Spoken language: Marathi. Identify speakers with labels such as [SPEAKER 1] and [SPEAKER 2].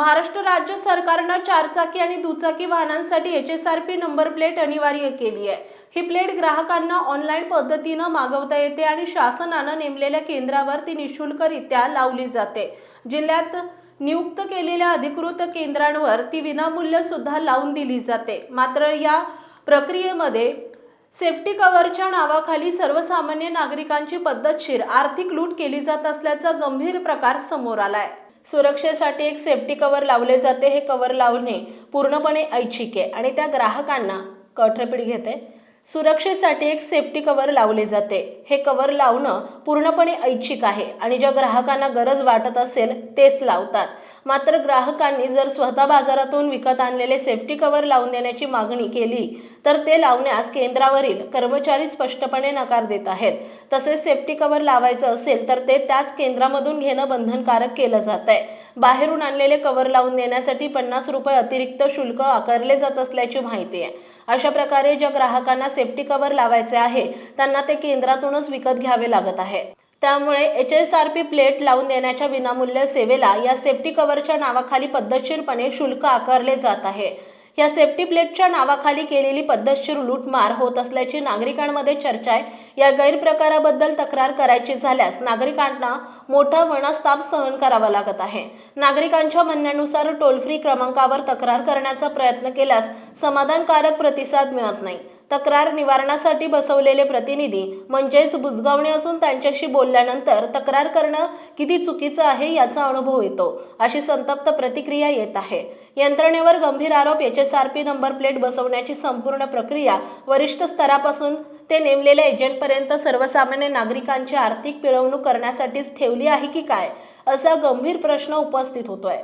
[SPEAKER 1] महाराष्ट्र राज्य सरकारनं चारचाकी आणि दुचाकी वाहनांसाठी H S R P number plate अनिवार्य केली आहे. ही प्लेट ग्राहकांना ऑनलाईन पद्धतीनं मागवता येते आणि शासनानं नेमलेल्या केंद्रावर ती निशुल्करित्या लावली जाते. जिल्ह्यात नियुक्त केलेल्या अधिकृत केंद्रांवर ती विनामूल्य सुद्धा लावून दिली जाते. मात्र या प्रक्रियेमध्ये सेफ्टी कव्हरच्या नावाखाली सर्वसामान्य नागरिकांची पद्धतशीर आर्थिक लूट केली जात असल्याचा गंभीर प्रकार समोर आलाय. सुरक्षेसाठी एक सेफ्टी कव्हर लावले जाते. हे कव्हर लावणे पूर्णपणे ऐच्छिक आहे आणि त्या ग्राहकांना कठरपीठ घेते. सुरक्षेसाठी एक सेफ्टी कव्हर लावले जाते. हे कवर लावणं पूर्णपणे ऐच्छिक आहे आणि ज्या ग्राहकांना गरज वाटत असेल तेच लावतात. मात्र ग्राहकांनी जर स्वतः बाजारातून विकत आणलेले सेफ्टी कव्हर लावून देण्याची मागणी केली तर ते लावण्यास केंद्रावरील कर्मचारी स्पष्टपणे नकार देत आहेत. तसेच सेफ्टी कव्हर लावायचं असेल तर ते त्याच केंद्रामधून घेणं बंधनकारक केलं जात आहे. बाहेरून आणलेले कव्हर लावून देण्यासाठी पन्नास रुपये अतिरिक्त शुल्क आकारले जात असल्याची माहिती आहे. अशा प्रकारे ज्या ग्राहकांना सेफ्टी कव्हर लावायचे आहे त्यांना ते केंद्रातूनच विकत घ्यावे लागत आहे. त्यामुळे H S R P plate लावून देण्याच्या विनामूल्य सेवेला या सेफ्टी कव्हरच्या नावाखाली पद्धतशीरपणे शुल्क आकारले जात आहे. या सेफ्टी प्लेटच्या नावाखाली केलेली पद्धतशीर लूटमार होत असल्याची नागरिकांमध्ये चर्चा आहे. या गैरप्रकाराबद्दल तक्रार करायची झाल्यास नागरिकांना मोठा वणस्ताप सहन करावा लागत आहे. नागरिकांच्या म्हणण्यानुसार टोल फ्री क्रमांकावर तक्रार करण्याचा प्रयत्न केल्यास समाधानकारक प्रतिसाद मिळत नाही. तक्रार निवारणासाठी बसवलेले प्रतिनिधी म्हणजेच बुजगावणे असून त्यांच्याशी बोलल्यानंतर तक्रार करणं किती चुकीचं आहे याचा अनुभव येतो अशी संतप्त प्रतिक्रिया येत आहे. यंत्रणेवर गंभीर आरोप H S R P number plate बसवण्याची संपूर्ण प्रक्रिया वरिष्ठ स्तरापासून ते नेमलेल्या एजंटपर्यंत सर्वसामान्य नागरिकांची आर्थिक पिळवणूक करण्यासाठीच ठेवली आहे की काय असा गंभीर प्रश्न उपस्थित होतोय.